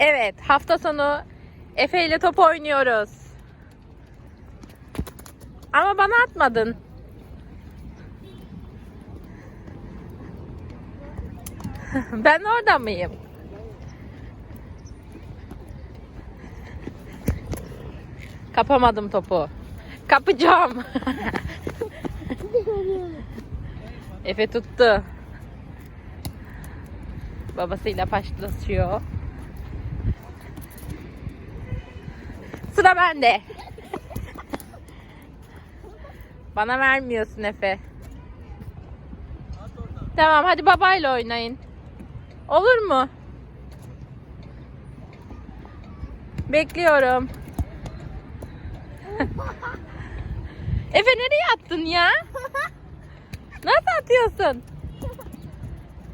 Evet, hafta sonu Efe ile top oynuyoruz. Ama bana atmadın. ben orada mıyım? Kapamadım topu. Kapacağım. Efe tuttu. Babasıyla paşlaşıyor. Sıra bende. Bana vermiyorsun Efe. Tamam hadi babayla oynayın. Olur mu? Bekliyorum. Efe nereye attın ya? Nasıl atıyorsun?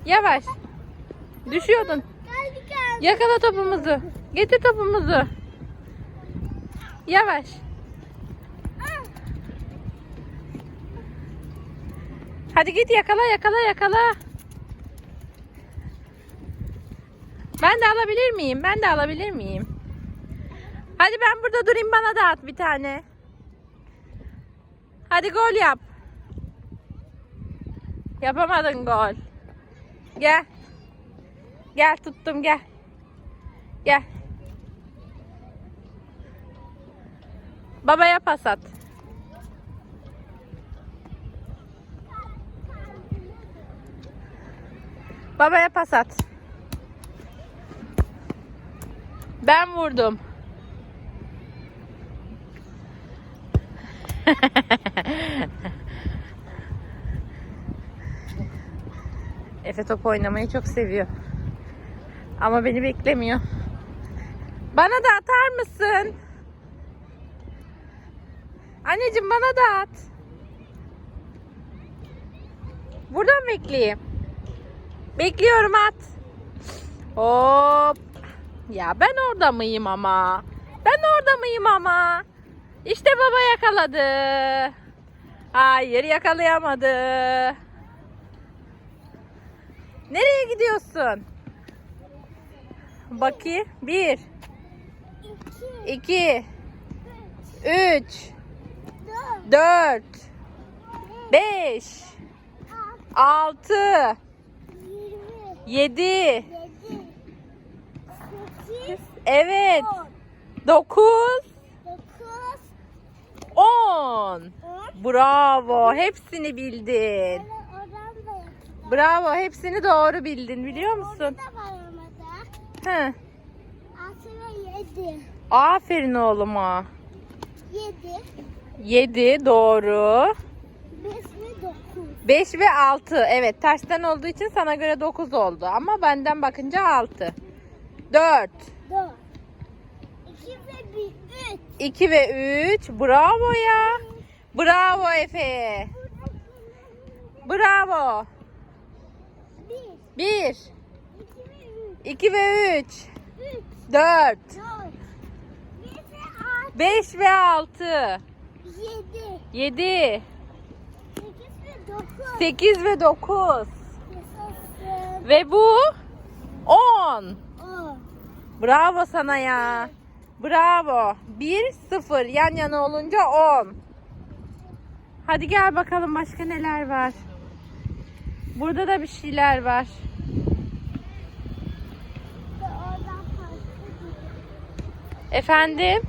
Yavaş. Düşüyordun. Yakala topumuzu. Getir topumuzu. Yavaş. Hadi git yakala yakala yakala. Ben de alabilir miyim? Ben de alabilir miyim? Hadi ben burada durayım bana da at bir tane. Hadi gol yap. Yapamadın gol. Gel. Gel tuttum gel. Gel. Babaya pas at. Babaya pas at. Ben vurdum. Efe top oynamayı çok seviyor. Ama beni beklemiyor. Bana da atar mısın? Anneciğim bana da at. Buradan bekleyeyim. Bekliyorum at. Hop. Ya ben orada mıyım ama? Ben orada mıyım ama? İşte baba yakaladı. Hayır yakalayamadı. Nereye gidiyorsun? Bakayım. Bir, İki, iki, üç, dört, dört, beş, altı, yirmi, yedi, yedi, sekiz, evet, on, dokuz, dokuz, on. on. Bravo. Hepsini bildin. Bravo. Hepsini doğru bildin biliyor musun? Hı. Aferin oğluma. Yedi, 7 doğru. beş ve dokuz. 5 ve 6. Evet tersten olduğu için sana göre 9 oldu. Ama benden bakınca 6. 4. Dört. İki ve bir, üç. 2 ve 3. Bravo ya. Bravo Efe. Bravo. Bir, 1. iki ve 2 ve 3. üç. Üç, 4. dört. Beş 5 ve altı. ve 6. Yedi. 7. Sekiz 8 ve dokuz. ve 9. Yaşasın. Ve bu 10. On. Bravo sana ya. Bravo. 1 0 yan yana olunca 10. Hadi gel bakalım başka neler var. Burada da bir şeyler var. Efendim?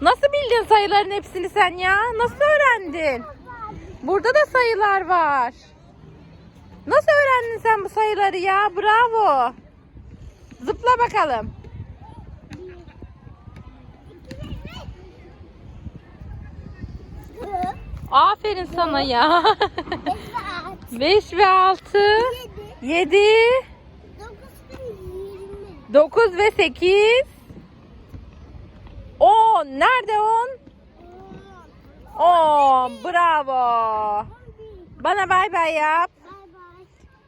Nasıl bildin sayıların hepsini sen ya? Nasıl öğrendin? Burada da sayılar var. Nasıl öğrendin sen bu sayıları ya? Bravo. Zıpla bakalım. Aferin sana ya. Beş 5 ve altı. ve 6, Yedi. 7, Dokuz ve 9 yirmi. ve 8, 10. Nerede 10? On. 10. Bravo. Bana bay bay yap.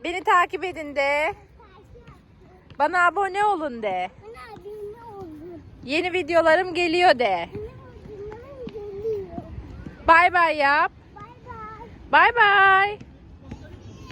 Beni takip edin de. Bana abone olun de. Yeni videolarım geliyor de. Bay bay yap. Bay bay. Bay bay.